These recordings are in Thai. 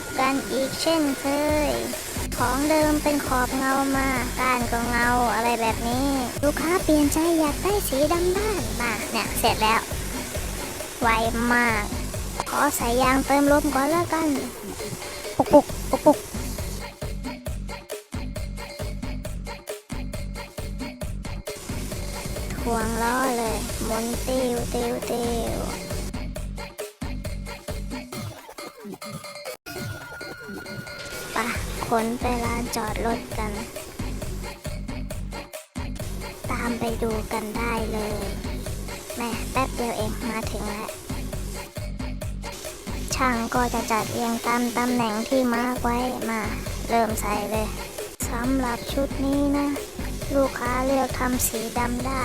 บกันอีกเช่นเคย ของเดิมเป็นขอบเงามาการก็เงาอะไรแบบนี้ ลูกค้าเปลี่ยนใจอยากได้สีดำด้านมาเนี่ยเสร็จแล้ว ไวมาก ขอใส่ยางเติมลมก่อนแล้วกัน ปุกปุกปุกปุกถ่วงล้อเลยมุนติวติวติว ปะขนไปลานจอดรถกัน ตามไปดูกันได้เลยแม่แป๊บเดียวเองมาถึงแล้ว ช่างก็จะจัดเรียงตามตำแหน่งที่มาร์กไว้มาเริ่มใส่เลยสำหรับชุดนี้นะ ลูกค้าเลือกทำสีดำได้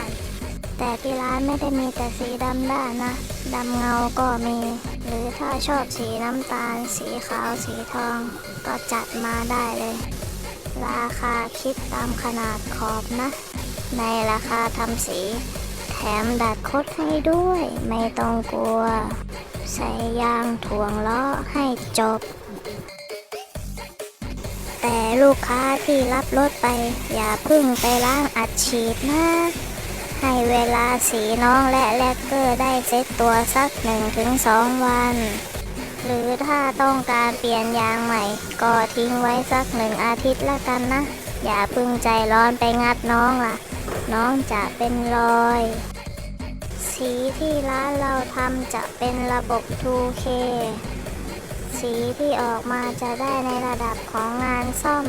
แต่ที่ร้านไม่ได้มีแต่สีดำได้นะ ดำเงาก็มี หรือถ้าชอบสีน้ำตาล สีขาว สีทอง ก็จัดมาได้เลย ราคาคิดตามขนาดขอบนะ ในราคาทำสี แถมดัดคดให้ด้วย ไม่ต้องกลัว ใส่ยางถ่วงล้อให้จบ แต่ลูกค้าที่รับรถไป อย่าพึ่งไปล้างอัดฉีดนะ ลาสีน้องและแลกเกอร์ได้เซ็ตตัวสัก 1-2 วัน หรือถ้าต้องการเปลี่ยนยางใหม่ ก็ทิ้งไว้สักหนึ่งอาทิตย์ละกันนะ อย่าพึ่งใจร้อนไปงัดน้องล่ะ น้องจะเป็นรอย สีที่ร้านเราทำจะเป็นระบบ 2K สีที่ออกมาจะได้ในระดับของงานซ่อม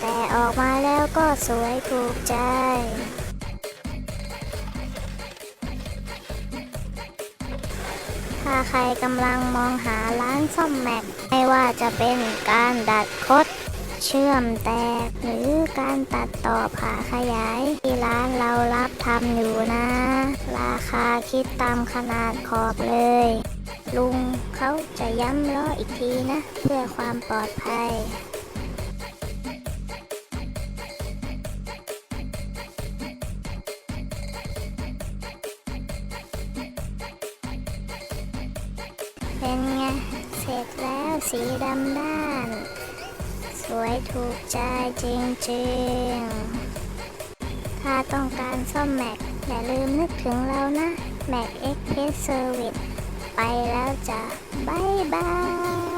แต่ออกมาแล้วก็สวยถูกใจ ถ้าใครกำลังมองหาร้านซ่อมแม็ก ไม่ว่าจะเป็นการดัดคด เชื่อมแตก หรือการตัดต่อผ่าขยาย ที่ร้านเรารับทำอยู่นะ ราคาคิดตามขนาดขอบเลย ลุงเขาจะย้ำล้ออีกทีนะ เพื่อความปลอดภัย เป็นไง เสร็จแล้วสีดำด้าน สวยถูกใจจริงๆ ถ้าต้องการซ่อมแม็กอย่าลืมนึกถึงเรานะแม็กเอ็กเพสเซอร์วิสไปแล้วจ้ะ บ๊ายบาย